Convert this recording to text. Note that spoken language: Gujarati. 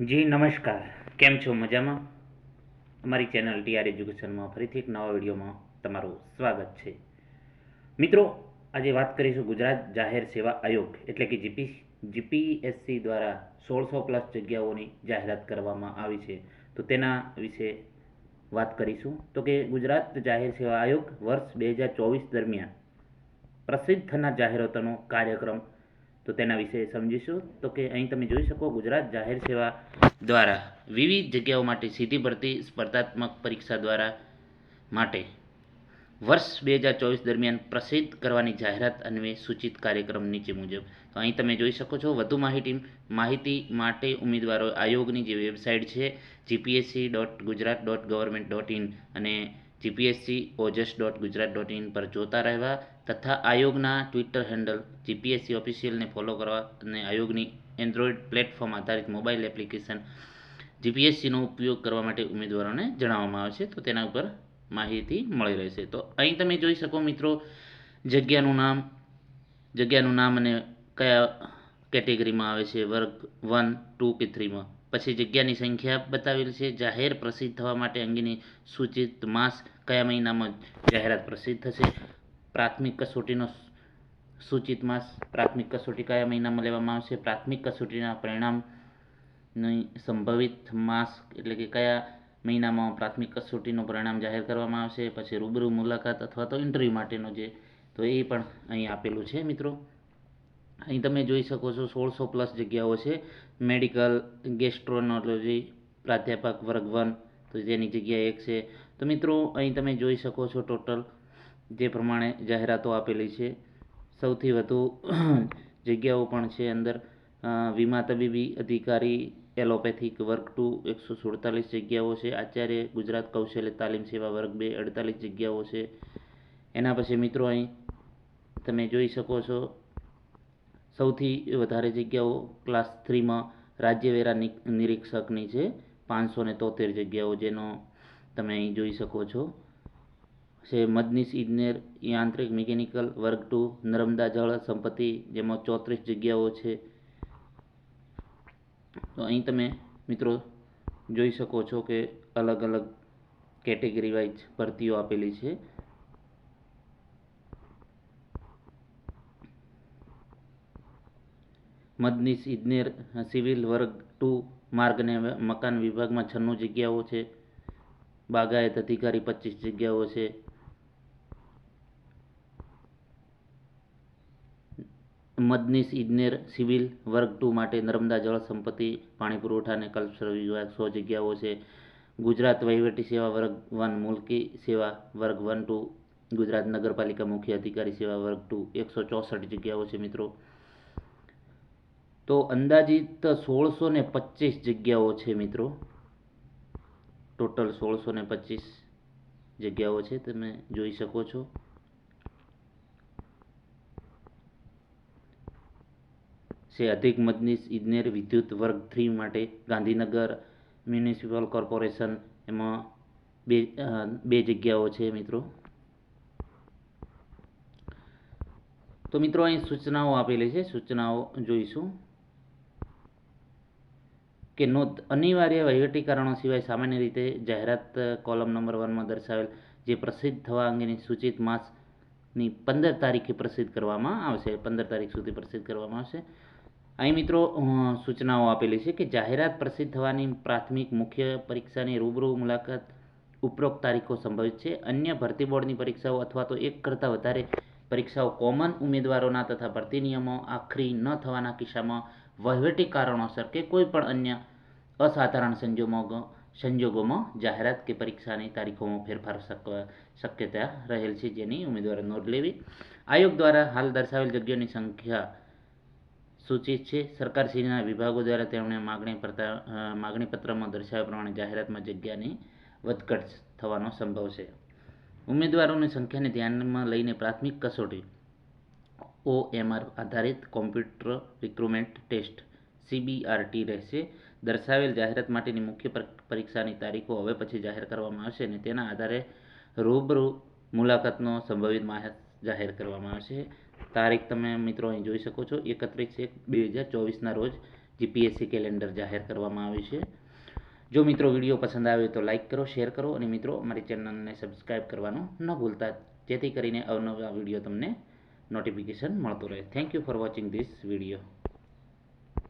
જી, નમસ્કાર. કેમ છો? મજામાં? અમારી ચેનલ ટીઆર એજ્યુકેશનમાં ફરીથી એક નવા વિડીયોમાં તમારું સ્વાગત છે. મિત્રો, આજે વાત કરીશું ગુજરાત જાહેર સેવા આયોગ, એટલે કે જીપી, જીપીએસસી દ્વારા સોળસો પ્લસ જગ્યાઓની જાહેરાત કરવામાં આવી છે. તો તેના વિશે વાત કરીશું. તો કે ગુજરાત જાહેર સેવા આયોગ વર્ષ બે હજાર ચોવીસ દરમિયાન પ્રસિદ્ધ થનાર જાહેરાતોનો કાર્યક્રમ તો તેના વિશે સમજીશું. તો કે અહીં તમે જોઈ શકો ગુજરાત જાહેર સેવા દ્વારા વિવિધ જગ્યાઓ માટે સીધી ભરતી સ્પર્ધાત્મક પરીક્ષા દ્વારા માટે વર્ષ બે હજાર ચોવીસ દરમિયાન પ્રસિદ્ધ કરવાની જાહેરાત અન્વયે સૂચિત કાર્યક્રમ નીચે મુજબ. તો અહીં તમે જોઈ શકો છો વધુ માહિતી માહિતી માટે ઉમેદવારો આયોગની જે વેબસાઇટ છે GPSC dot Gujarat dot government dot in અને GPSC Ojas dot Gujarat dot in પર જોતા રહેવા તથા આયોગના ટ્વિટર હેન્ડલ જીપીએસસી ઓફિશિયલને ફોલો કરવા અને આયોગની એન્ડ્રોઈડ પ્લેટફોર્મ આધારિત મોબાઈલ એપ્લિકેશન જીપીએસસીનો ઉપયોગ કરવા માટે ઉમેદવારોને જણાવવામાં આવે છે તો તેના ઉપર માહિતી મળી રહેશે. તો અહીં તમે જોઈ શકો મિત્રો જગ્યાનું નામ જગ્યાનું નામ અને કયા કેટેગરીમાં આવે છે? વર્ગ વન ટુ કે થ્રીમાં પછી જગ્યાની સંખ્યા બતાવેલી છે. જાહેર પ્રસિદ્ધ થવા માટે અંગેની સૂચિત માસ કયા મહિનામાં જાહેરાત પ્રસિદ્ધ થશે? પ્રાથમિક કસોટીનો સૂચિત માસ પ્રાથમિક કસોટી કયા મહિનામાં લેવામાં આવશે? પ્રાથમિક કસોટીના પરિણામની સંભવિત માસ એટલે કે કયા મહિનામાં પ્રાથમિક કસોટીનું પરિણામ જાહેર કરવામાં આવશે? પછી રૂબરૂ મુલાકાત અથવા તો ઇન્ટરવ્યૂ માટેનો જે, તો એ પણ અહીં આપેલું છે મિત્રો. અહીં તમે જોઈ શકો છો સોળસો પ્લસ જગ્યાઓ છે. મેડિકલ, ગેસ્ટ્રોનોલોજી, પ્રાધ્યાપક વર્ગ વન તો જેની જગ્યા એક છે. તો મિત્રો, અહીં તમે જોઈ શકો છો ટોટલ જે પ્રમાણે જાહેરાતો આપેલી છે. સૌથી વધુ જગ્યાઓ પણ છે અંદર. વીમા તબીબી અધિકારી, એલોપેથિક વર્ગ ટુ, એકસો સુડતાલીસ જગ્યાઓ છે. આચાર્ય, ગુજરાત કૌશલ્ય તાલીમ સેવા વર્ગ બે, અડતાલીસ જગ્યાઓ છે. એના પછી મિત્રો અહીં તમે જોઈ શકો છો સૌથી વધારે જગ્યાઓ ક્લાસ થ્રીમાં રાજ્યવેરા નિરીક્ષકની છે. પાંચસો ને તોતેર જગ્યાઓ જેનો તમે અહીં જોઈ શકો છો. છે મદનીશ ઇજનેર, યાંત્રિક મિકેનિકલ વર્ગ ટુ, નર્મદા જળ સંપત્તિ જેમાં ચોત્રીસ જગ્યાઓ છે. તો અહીં તમે મિત્રો જોઈ શકો છો કે અલગ અલગ કેટેગરી વાઇઝ ભરતીઓ આપેલી છે. મદનીશ ઇજનેર સિવિલ વર્ગ ટુ માર્ગ અને મકાન વિભાગમાં છન્નું જગ્યાઓ છે. બાગાયત અધિકારી પચીસ જગ્યાઓ છે. મદનીશ ઇજનેર સિવિલ વર્ગ ટુ માટે નર્મદા જળ સંપત્તિ, પાણી પુરવઠા અને કલ્પસર વિભાગ સો જગ્યાઓ છે. ગુજરાત વહીવટી સેવા વર્ગ વન, મુલકી સેવા વર્ગ વન ટુ, ગુજરાત નગરપાલિકા મુખ્ય અધિકારી સેવા વર્ગ ટુ, એકસો ચોસઠ જગ્યાઓ છે મિત્રો. તો અંદાજિત સોળસો ને પચીસ જગ્યાઓ છે મિત્રો. ટોટલ સોળસો ને પચીસ જગ્યાઓ છે, તમે જોઈ શકો છો. છે અધિક મદનીશ ઇજનેર વિદ્યુત વર્ગ થ્રી માટે ગાંધીનગર મ્યુનિસિપલ કોર્પોરેશન એમાં બે બે જગ્યાઓ છે મિત્રો. તો મિત્રો અહીં સૂચનાઓ આપેલી છે, સૂચનાઓ જોઈશું. કે નોંધ અનિવાર્ય વહીવટી કારણો સિવાય સામાન્ય રીતે જાહેરાત કોલમ નંબર વનમાં દર્શાવેલ જે પ્રસિદ્ધ થવા અંગેની સૂચિત માસની પંદર તારીખે પ્રસિદ્ધ કરવામાં આવશે, પંદર તારીખ સુધી પ્રસિદ્ધ કરવામાં આવશે. અહીં મિત્રો સૂચનાઓ આપેલી છે કે જાહેરાત પ્રસિદ્ધ થવાની પ્રાથમિક મુખ્ય પરીક્ષાની રૂબરૂ મુલાકાત ઉપરોક્ત તારીખો સંભવિત છે. અન્ય ભરતી બોર્ડની પરીક્ષાઓ અથવા તો એક કરતાં વધારે પરીક્ષાઓ કોમન ઉમેદવારોના તથા ભરતી નિયમો આખરી ન થવાના કિસ્સામાં વહીવટી કારણોસર કે કોઈ પણ અન્ય અસાધારણ સંજોગો સંજોગોમાં જાહેરાત કે પરીક્ષાની તારીખોમાં ફેરફાર શક્યતા રહેલ છે જેની ઉમેદવારે નોંધ લેવી. આયોગ દ્વારા હાલ દર્શાવેલ જગ્યાઓની સંખ્યા સૂચિત છે. સરકારશ્રીના વિભાગો દ્વારા તેમણે માગણી પડતા અ, માગણી પત્રમાં દર્શાવ્યા પ્રમાણે જાહેરાતમાં જગ્યાની વધઘટ થવાનો સંભવ છે. ઉમેદવારોની સંખ્યાને ધ્યાનમાં લઈને પ્રાથમિક કસોટી ઓએમઆર આધારિત કોમ્પ્યુટર રિક્રુટમેન્ટ ટેસ્ટ સીબીઆરટી રહેશે. દર્શાવેલ જાહેરાત માટેની મુખ્ય પરીક્ષાની તારીખો હવે પછી જાહેર કરવામાં આવશે અને તેના આધારે રૂબરૂ મુલાકાતનો સંભવિત માહિત જાહેર કરવામાં આવશે. તારીખ તમે મિત્રો અહીં જોઈ શકો છો, એકત્રીસ એક બે હજાર ચોવીસના રોજ જીપીએસસી કેલેન્ડર જાહેર કરવામાં આવ્યું છે. જો મિત્રો વીડિયો પસંદ આવે તો લાઇક કરો, શેર કરો અને મિત્રો અમારી ચેનલને સબસ્ક્રાઈબ કરવાનું ન ભૂલતા. જેથી કરીને અવનવા વીડિયો તમને નોટિફિકેશન મળતું રહે. Thank you for watching this video